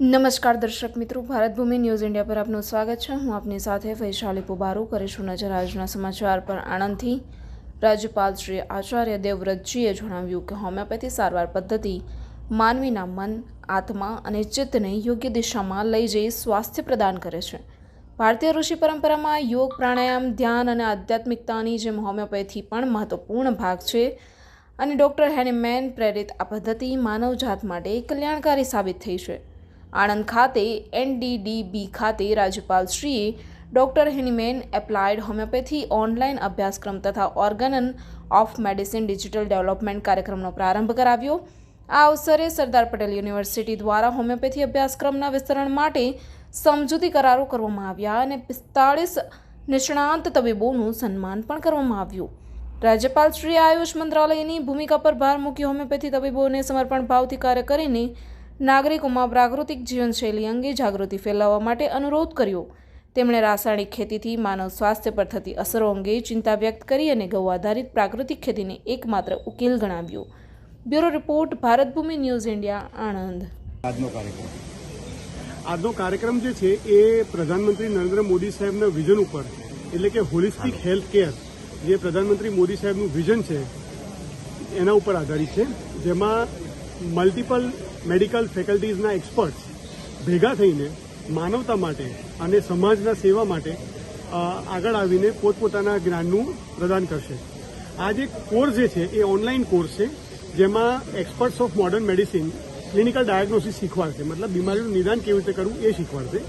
નમસ્કાર દર્શક મિત્રો, ભારત ભૂમિ ન્યૂઝ ઇન્ડિયા પર આપનું સ્વાગત છે. હું આપની સાથે વૈશાલી પુબારુ કરીશું નજર આજના સમાચાર પર. આણંદથી રાજ્યપાલ શ્રી આચાર્ય દેવવ્રતજીએ જણાવ્યું કે હોમિયોપેથી સારવાર પદ્ધતિ માનવીના મન, આત્મા અને ચિત્તને યોગ્ય દિશામાં લઈ જઈ સ્વાસ્થ્ય પ્રદાન કરે છે. ભારતીય ઋષિ પરંપરામાં યોગ, પ્રાણાયામ, ધ્યાન અને આધ્યાત્મિકતાની જેમ હોમિયોપેથી પણ મહત્વપૂર્ણ ભાગ છે અને ડૉક્ટર હેનીમેન પ્રેરિત આ પદ્ધતિ માનવજાત માટે કલ્યાણકારી સાબિત થઈ છે. આણંદ ખાતે એનડીડીબી ખાતે રાજ્યપાલશ્રીએ doctor Hahnemann applied homeopathy online અભ્યાસક્રમ તથા organon of medicine digital development કાર્યક્રમનો પ્રારંભ કરાવ્યો. આ અવસરે સરદાર પટેલ યુનિવર્સિટી દ્વારા હોમિયોપેથી અભ્યાસક્રમના વિસ્તરણ માટે સમજૂતી કરારો કરવામાં આવ્યા અને પિસ્તાળીસ નિષ્ણાંત તબીબોનું સન્માન પણ કરવામાં આવ્યું. રાજ્યપાલ શ્રી આયુષ મંત્રાલયની ભૂમિકા પર ભાર મૂકી હોમિયોપેથી તબીબોને સમર્પણ ભાવથી કાર્ય કરીને નાગરિકોમાં પ્રાકૃતિક જીવનશૈલી અંગે જાગૃતિ ફેલાવવા માટે અનુરોધ કર્યો. તેમણે રાસાયણિક ખેતીથી માનવ સ્વાસ્થ્ય પર થતી અસરો અંગે ચિંતા વ્યક્ત કરી અને ગૌ આધારિત પ્રાકૃતિક ખેતીને એકમાત્ર ઉકેલ ગણાવ્યો. Bureau report Bharat Bhoomi news India Anand. આજનો કાર્યક્રમ. આજનો કાર્યક્રમ જે છે એ પ્રધાનમંત્રી નરેન્દ્ર મોદી સાહેબના વિઝન ઉપર એટલે કે હોલિસ્ટિક હેલ્થ કેર જે પ્રધાનમંત્રી મોદી સાહેબનું વિઝન છે એના ઉપર આધારિત છે. જેમાં મલ્ટિપલ મેડિકલ ફેકલ્ટીઝના એક્સપર્ટ્સ ભેગા થઈને માનવતા માટે અને સમાજના સેવા માટે આગળ આવીને પોતપોતાના જ્ઞાનનું પ્રદાન કરશે. આ જે કોર્સ જે છે, એ ઓનલાઈન કોર્સ છે, જેમાં experts of modern medicine clinical diagnosis શીખવાડશે. મતલબ બીમારીનું નિદાન કેવી રીતે કરવું એ શીખવાડશે.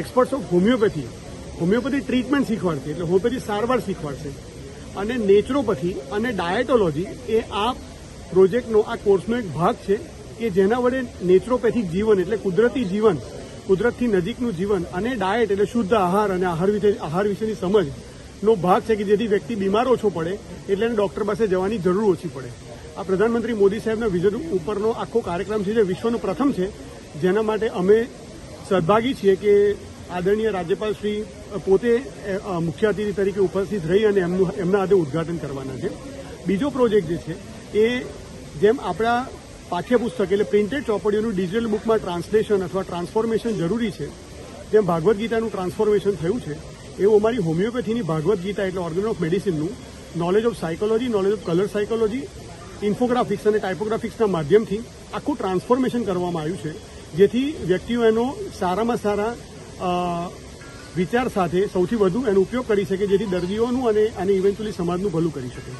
Experts of homeopathy homeopathy treatment શીખવાડશે, એટલે હોમિયોપેથી સારવાર શીખવાડશે. અને નેચરોપેથી અને ડાયટોલોજી એ આ પ્રોજેક્ટનો, આ કોર્સનો એક ભાગ છે. કે જેના વડે નેચરોપેથિક જીવન એટલે કુદરતી જીવન, કુદરતથી નજીકનું જીવન અને ડાયટ એટલે શુદ્ધ આહાર અને આહાર વિશે, આહાર વિશેની સમજ નો ભાગ છે કે જેથી વ્યક્તિ બીમાર ઓછો પડે એટલે એને ડોક્ટર પાસે જવાની જરૂર ઓછી પડે. આ પ્રધાનમંત્રી મોદી સાહેબના વિઝન ઉપરનો આખો કાર્યક્રમ છે જે વિશ્વનું પ્રથમ છે, જેના માટે અમે સદભાગી છીએ કે આદરણીય રાજ્યપાલ શ્રી પોતે મુખ્ય અતિથિ તરીકે ઉપસ્થિત રહી અને એમનું, એમના હાથે ઉદ્ઘાટન કરવાના છે. બીજો પ્રોજેક્ટ જે છે એ જેમ આપણા પાઠ્યપુસ્તક એટલે પ્રિન્ટેડ ચોપડીઓનું ડિજિટલ બુકમાં ટ્રાન્સલેશન અથવા ટ્રાન્સફોર્મેશન જરૂરી છે. જેમ ભાગવદ્ ગીતાનું ટ્રાન્સફોર્મેશન થયું છે, એવું અમારી હોમિયોપેથીની ભાગવદ્ ગીતા એટલે organ of મેડિસિનનું knowledge of psychology knowledge of colour psychology infographics અને ટાઇપોગ્રાફિક્સના માધ્યમથી આખું ટ્રાન્સફોર્મેશન કરવામાં આવ્યું છે. જેથી વ્યક્તિઓ એનો સારામાં સારા વિચાર સાથે સૌથી વધુ એનો ઉપયોગ કરી શકે, જેથી દર્દીઓનું અને અને ઇવેન્ચ્યુઅલી સમાજનું ભલું કરી શકે.